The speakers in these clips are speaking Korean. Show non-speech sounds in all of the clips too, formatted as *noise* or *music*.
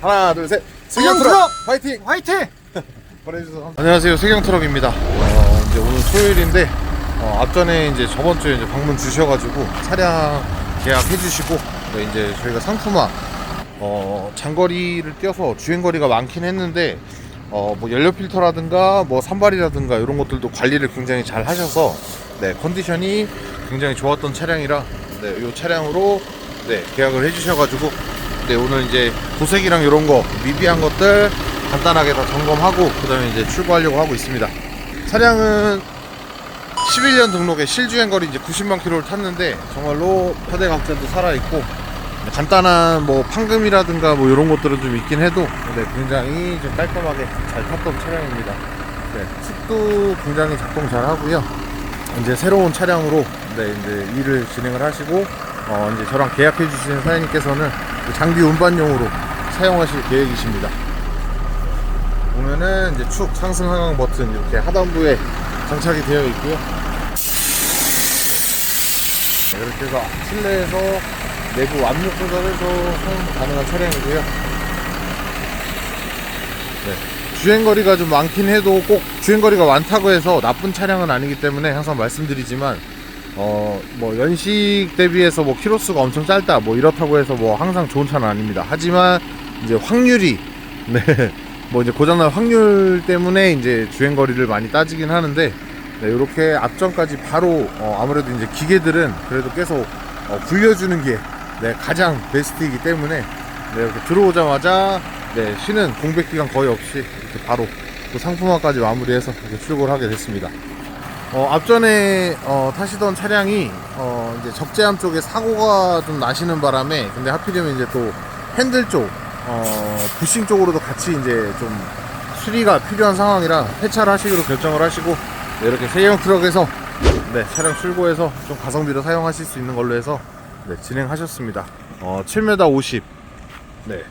하나 둘셋. 세경 세경트럭. 트럭! 파이팅. 화이팅! *laughs* 보내주셔서. 안녕하세요. 세경트럭입니다. 어, 이제 오늘 토요일인데 어, 앞전에 이제 저번 주에 이제 방문 주셔가지고 차량 계약해 주시고 네, 이제 저희가 상품화 어, 장거리를 뛰어서 주행 거리가 많긴 했는데 어, 뭐 연료 필터라든가 뭐 산발이라든가 이런 것들도 관리를 굉장히 잘 하셔서 네 컨디션이 굉장히 좋았던 차량이라 네, 이 차량으로 네, 계약을 해주셔가지고 네 오늘 이제 도색이랑 이런 거 미비한 것들 간단하게 다 점검하고 그 다음에 이제 출고하려고 하고 있습니다. 차량은 11년 등록에 실주행 거리 이제 90만 킬로를 탔는데 정말로 파대 각자도 살아 있고 간단한 뭐 판금이라든가 뭐 이런 것들은 좀 있긴 해도 네, 굉장히 좀 깔끔하게 잘 탔던 차량입니다. 네, 칩도 굉장히 작동 잘 하고요. 이제 새로운 차량으로 네, 이제 일을 진행을 하시고 어, 이제 저랑 계약해 주시는 사장님께서는 그 장비 운반용으로 사용하실 계획이십니다. 보면은 이제 축 상승 하강 버튼 이렇게 하단부에 장착이 되어 있고요. 네, 이렇게 해서 실내에서 내부 압력 조절해서 사용 가능한 차량이고요. 네. 주행거리가 좀 많긴 해도 꼭 주행거리가 많다고 해서 나쁜 차량은 아니기 때문에 항상 말씀드리지만 어 뭐 연식 대비해서 뭐 키로수가 엄청 짧다 뭐 이렇다고 해서 뭐 항상 좋은 차는 아닙니다. 하지만 이제 확률이 *laughs* 네. 뭐 이제 고장날 확률 때문에 이제 주행 거리를 많이 따지긴 하는데 네, 이렇게 앞전까지 바로 어, 아무래도 이제 기계들은 그래도 계속 어, 굴려주는 게 네, 가장 베스트이기 때문에 네, 이렇게 들어오자마자 네, 쉬는 공백 기간 거의 없이 이렇게 바로 또 상품화까지 마무리해서 이렇게 출고를 하게 됐습니다. 어, 앞전에 어, 타시던 차량이 어, 이제 적재함 쪽에 사고가 좀 나시는 바람에 근데 하필이면 이제 또 핸들 쪽 어, 부싱 쪽으로도 같이 이제 좀 수리가 필요한 상황이라 폐차를 하시기로 결정을 하시고 네, 이렇게 세형 트럭에서 네, 차량 출고해서 좀 가성비로 사용하실 수 있는 걸로 해서 네, 진행하셨습니다. 어, 7m 50. 네.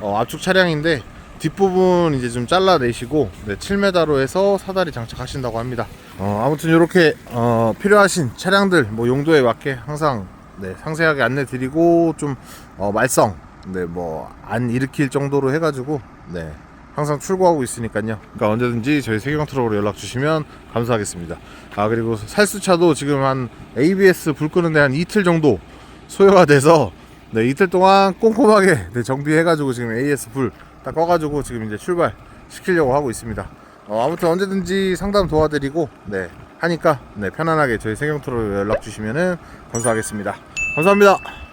어, 압축 차량인데 뒷부분 이제 좀 잘라내시고 네, 7m로 해서 사다리 장착하신다고 합니다. 어, 아무튼 이렇게 어, 필요하신 차량들 뭐 용도에 맞게 항상 네, 상세하게 안내 드리고 좀 어, 말썽 네, 뭐 안 일으킬 정도로 해가지고 네, 항상 출고하고 있으니까요. 그러니까 언제든지 저희 세경 트럭으로 연락 주시면 감사하겠습니다. 아 그리고 살수차도 지금 한 ABS 불 끄는 데 한 이틀 정도 소요가 돼서 네, 이틀 동안 꼼꼼하게 네, 정비해가지고 지금 AS 불 딱 꺼가지고 지금 이제 출발 시키려고 하고 있습니다. 어, 아무튼 언제든지 상담 도와드리고 네 하니까 네 편안하게 저희 세경트로 연락 주시면은 감사하겠습니다. 감사합니다.